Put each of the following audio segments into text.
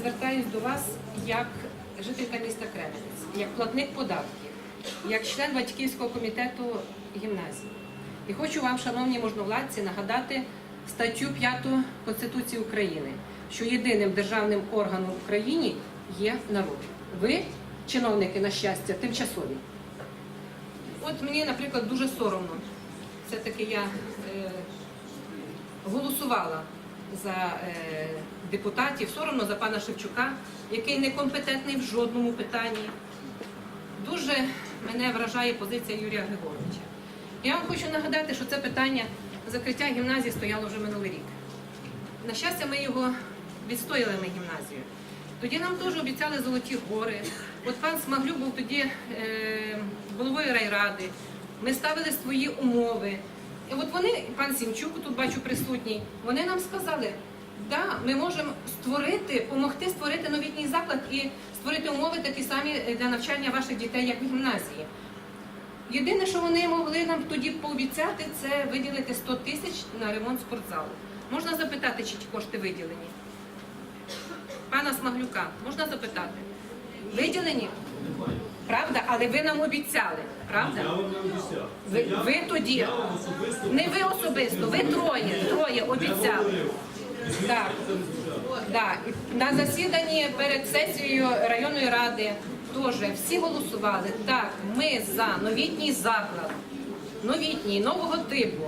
звертаюсь до вас як жителька міста Кременець, як платник податків, як член батьківського комітету гімназії. І хочу вам, шановні можновладці, нагадати статтю 5 Конституції України, що єдиним державним органом в Україні є народ. Ви, чиновники, на щастя, тимчасові. От мені, наприклад, дуже соромно. Все-таки я е, голосувала за е, депутатів, соромно за пана Шевчука, який некомпетентний в жодному питанні. Дуже мене вражає позиція Юрія Григоровича. Я вам хочу нагадати, що це питання закриття гімназії стояло вже минулий рік. На щастя, ми його відстояли на гімназію. Тоді нам теж обіцяли золоті гори. От пан Смаглюк був тоді е, головою райради. Ми ставили свої умови. І от вони, пан Сімчук, тут бачу присутній, вони нам сказали, да, ми можемо створити, допомогти створити новітній заклад і створити умови такі самі для навчання ваших дітей, як в гімназії. Єдине, що вони могли нам тоді пообіцяти, це виділити 100 тисяч на ремонт спортзалу. Можна запитати, чи ті кошти виділені? Пана Смаглюка, можна запитати? Виділені? Правда, але ви нам обіцяли, правда? Я вам не обіцяв. Ви, Я- ви тоді, Я вам особисто не ви особисто, ви троє, троє обіцяли. говорив. Так. На засіданні перед сесією районної ради теж всі голосували. Так, ми за новітній заклад, новітній, нового типу.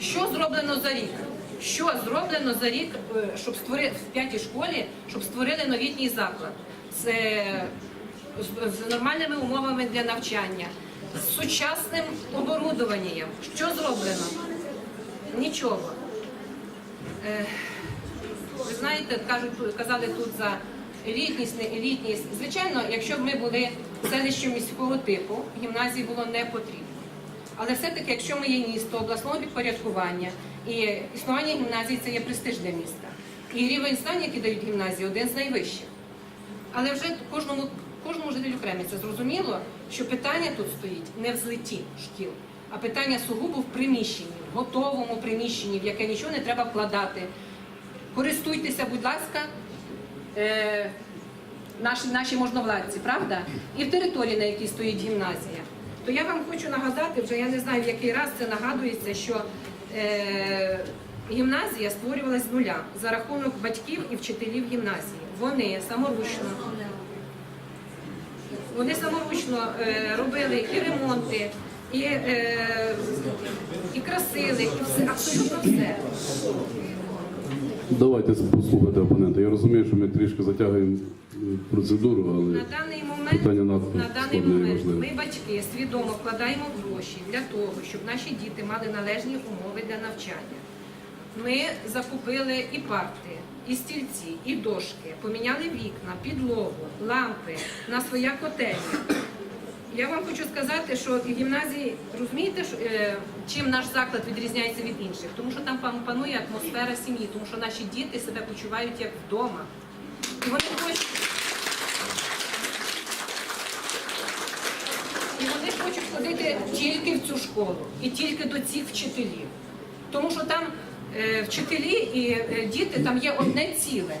Що зроблено за рік? Що зроблено за рік, е, щоб створити в п'ятій школі, щоб створили новітній заклад? Це з, нормальними умовами для навчання, з сучасним оборудованням. Що зроблено? Нічого. Е, ви знаєте, кажуть, казали тут за елітність, не елітність. Звичайно, якщо б ми були селищем міського типу, гімназії було не потрібно. Але все-таки, якщо ми є місто обласного підпорядкування і існування гімназії це є престиж для міста. І рівень знань, який дають гімназії, один з найвищих. Але вже кожному, кожному жителю Кремінця зрозуміло, що питання тут стоїть не в злиті шкіл, а питання сугубо в приміщенні, в готовому приміщенні, в яке нічого не треба вкладати. Користуйтеся, будь ласка, е, наші, наші можновладці, правда? І в території, на якій стоїть гімназія. То я вам хочу нагадати, вже я не знаю, в який раз це нагадується, що е, гімназія створювалась з нуля за рахунок батьків і вчителів гімназії. Вони саморучно, вони саморучно е, робили і ремонти, і, е, і красили, і все, абсолютно все. Давайте послухати опонента. Я розумію, що ми трішки затягуємо процедуру, але На даний момент, питання надто на даний момент ми, батьки, свідомо вкладаємо гроші для того, щоб наші діти мали належні умови для навчання. Ми закупили і парти, і стільці, і дошки, поміняли вікна, підлогу, лампи на своя котельня. Я вам хочу сказати, що в гімназії розумієте, що, е, чим наш заклад відрізняється від інших? Тому що там пан- панує атмосфера сім'ї, тому що наші діти себе почувають як вдома. І вони хочуть. І вони хочуть ходити тільки в цю школу і тільки до цих вчителів. Тому що там вчителі і е, діти там є одне ціле.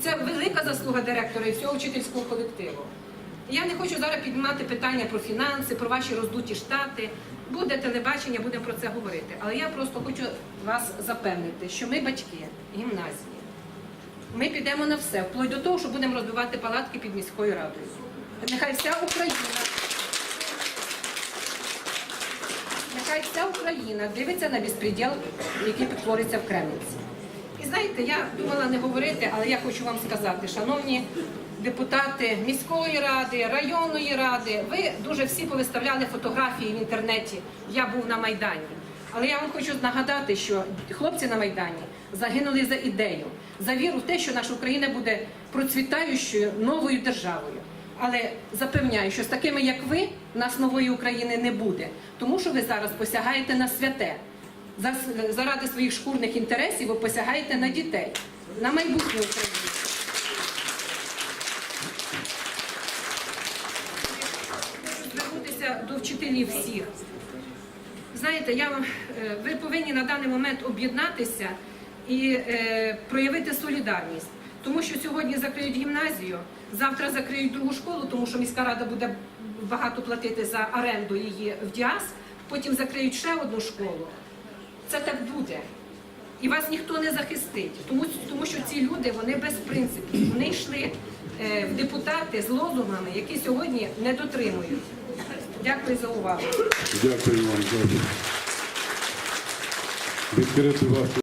Це велика заслуга директора і всього вчительського колективу. Я не хочу зараз піднімати питання про фінанси, про ваші роздуті штати. Буде телебачення, будемо про це говорити. Але я просто хочу вас запевнити, що ми батьки гімназії. Ми підемо на все, вплоть до того, що будемо розбивати палатки під міською радою. Нехай вся Україна. Нехай вся Україна дивиться на безпреділ, який твориться в Кремниці. І знаєте, я думала не говорити, але я хочу вам сказати, шановні депутати міської ради, районної ради, ви дуже всі повиставляли фотографії в інтернеті. Я був на Майдані. Але я вам хочу нагадати, що хлопці на Майдані загинули за ідею, за віру в те, що наша Україна буде процвітаючою новою державою. Але запевняю, що з такими, як ви, нас нової України не буде, тому що ви зараз посягаєте на святе. За- Заради своїх шкурних інтересів ви посягаєте на дітей, на майбутнє України. Звернутися до вчителів всіх. Знаєте, я вам е, ви повинні на даний момент об'єднатися і е, проявити солідарність. Тому що сьогодні закриють гімназію, завтра закриють другу школу, тому що міська рада буде багато платити за оренду її в ДІАС, потім закриють ще одну школу. Це так буде. І вас ніхто не захистить, тому, тому що ці люди вони без принципів. Вони йшли е, в депутати з лозунгами, які сьогодні не дотримують. Дякую за увагу. Дякую вам. Дякую.